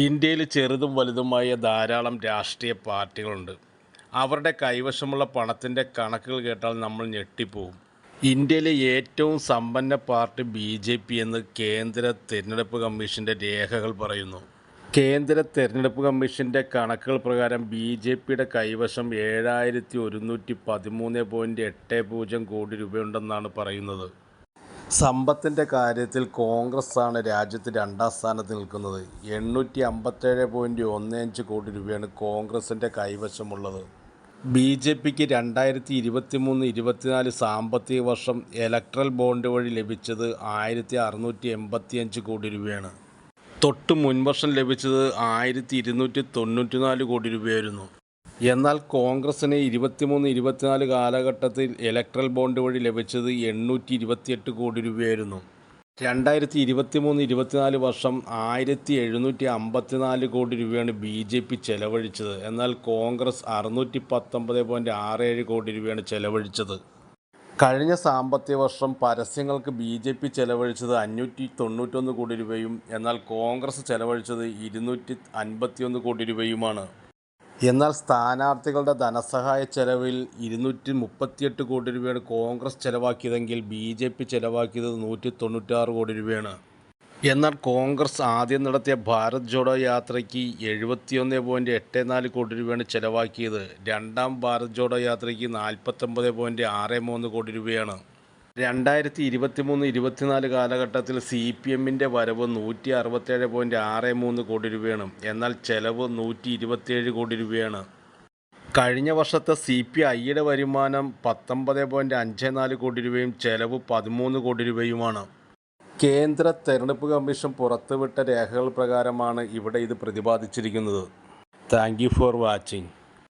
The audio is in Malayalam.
ഇന്ത്യയിൽ ചെറുതും വലുതുമായ ധാരാളം രാഷ്ട്രീയ പാർട്ടികളുണ്ട്. അവരുടെ കൈവശമുള്ള പണത്തിന്റെ കണക്കുകൾ കേട്ടാൽ നമ്മൾ ഞെട്ടിപ്പോവും ഇന്ത്യയിലെ ഏറ്റവും സമ്പന്ന പാർട്ടി ബി ജെ പി എന്ന് കേന്ദ്ര തിരഞ്ഞെടുപ്പ് കമ്മീഷന്റെ രേഖകൾ പറയുന്നു. കേന്ദ്ര തിരഞ്ഞെടുപ്പ് കമ്മീഷന്റെ കണക്കുകൾ പ്രകാരം ബി ജെ പിയുടെ കൈവശം ഏഴായിരത്തി ഒരുന്നൂറ്റി പതിമൂന്ന് പോയിന്റ് എട്ട് പൂജ്യം കോടി രൂപയുണ്ടെന്നാണ് പറയുന്നത്. സമ്പത്തിന്റെ കാര്യത്തിൽ കോൺഗ്രസ് ആണ് രാജ്യത്ത് രണ്ടാം സ്ഥാനത്ത് നിൽക്കുന്നത്. എണ്ണൂറ്റി അമ്പത്തേഴ് പോയിന്റ് ഒന്ന് അഞ്ച് കോടി രൂപയാണ് കോൺഗ്രസിന്റെ കൈവശമുള്ളത്. ബി ജെ പിക്ക് രണ്ടായിരത്തി ഇരുപത്തി മൂന്ന് ഇരുപത്തിനാല് സാമ്പത്തിക വർഷം ഇലക്ട്രൽ ബോണ്ട് വഴി ലഭിച്ചത് ആയിരത്തി അറുന്നൂറ്റി എൺപത്തി അഞ്ച് കോടി രൂപയാണ്. തൊട്ട് മുൻവർഷം ലഭിച്ചത് ആയിരത്തി ഇരുന്നൂറ്റി തൊണ്ണൂറ്റി നാല് കോടി രൂപയായിരുന്നു. എന്നാൽ കോൺഗ്രസിന് ഇരുപത്തിമൂന്ന് ഇരുപത്തിനാല് കാലഘട്ടത്തിൽ ഇലക്ട്രൽ ബോണ്ട് വഴി ലഭിച്ചത് എണ്ണൂറ്റി ഇരുപത്തിയെട്ട് കോടി രൂപയായിരുന്നു. രണ്ടായിരത്തി ഇരുപത്തിമൂന്ന് ഇരുപത്തിനാല് വർഷം ആയിരത്തി എഴുന്നൂറ്റി അമ്പത്തിനാല് കോടി രൂപയാണ് ബി ജെ പി ചെലവഴിച്ചത്. എന്നാൽ കോൺഗ്രസ് അറുന്നൂറ്റി പത്തൊമ്പത് പോയിന്റ് ആറ് ഏഴ് കോടി രൂപയാണ് ചെലവഴിച്ചത്. കഴിഞ്ഞ സാമ്പത്തിക വർഷം പരസ്യങ്ങൾക്ക് ബി ജെ പി ചെലവഴിച്ചത് അഞ്ഞൂറ്റി തൊണ്ണൂറ്റൊന്ന് കോടി രൂപയും എന്നാൽ കോൺഗ്രസ് ചെലവഴിച്ചത് ഇരുന്നൂറ്റി അൻപത്തിയൊന്ന് കോടി രൂപയുമാണ്. എന്നാൽ സ്ഥാനാർത്ഥികളുടെ ധനസഹായ ചെലവിൽ ഇരുന്നൂറ്റി മുപ്പത്തിയെട്ട് കോടി രൂപയാണ് കോൺഗ്രസ് ചെലവാക്കിയതെങ്കിൽ ബി ജെ പി ചെലവാക്കിയത് നൂറ്റി തൊണ്ണൂറ്റാറ് കോടി രൂപയാണ്. എന്നാൽ കോൺഗ്രസ് ആദ്യം നടത്തിയ ഭാരത് ജോഡോ യാത്രയ്ക്ക് എഴുപത്തിയൊന്ന് പോയിന്റ് എട്ട് നാല് കോടി രൂപയാണ് ചെലവാക്കിയത്. രണ്ടാം ഭാരത് ജോഡോ യാത്രയ്ക്ക് നാൽപ്പത്തൊമ്പത് പോയിന്റ് ആറ് മൂന്ന് കോടി രൂപയാണ്. രണ്ടായിരത്തി ഇരുപത്തി മൂന്ന് ഇരുപത്തിനാല് കാലഘട്ടത്തിൽ സി പി എമ്മിന്റെ വരവ് നൂറ്റി അറുപത്തേഴ് പോയിന്റ് ആറ് മൂന്ന് കോടി രൂപയാണ്. എന്നാൽ ചെലവ് നൂറ്റി ഇരുപത്തിയേഴ് കോടി രൂപയാണ്. കഴിഞ്ഞ വർഷത്തെ സി പി ഐയുടെ വരുമാനം പത്തൊമ്പത് പോയിന്റ് അഞ്ച് നാല് കോടി രൂപയും ചെലവ് പതിമൂന്ന് കോടി രൂപയുമാണ്. കേന്ദ്ര തെരഞ്ഞെടുപ്പ് കമ്മീഷൻ പുറത്തുവിട്ട രേഖകൾ പ്രകാരമാണ് ഇവിടെ ഇത് പ്രതിപാദിച്ചിരിക്കുന്നത്. Thank for watching.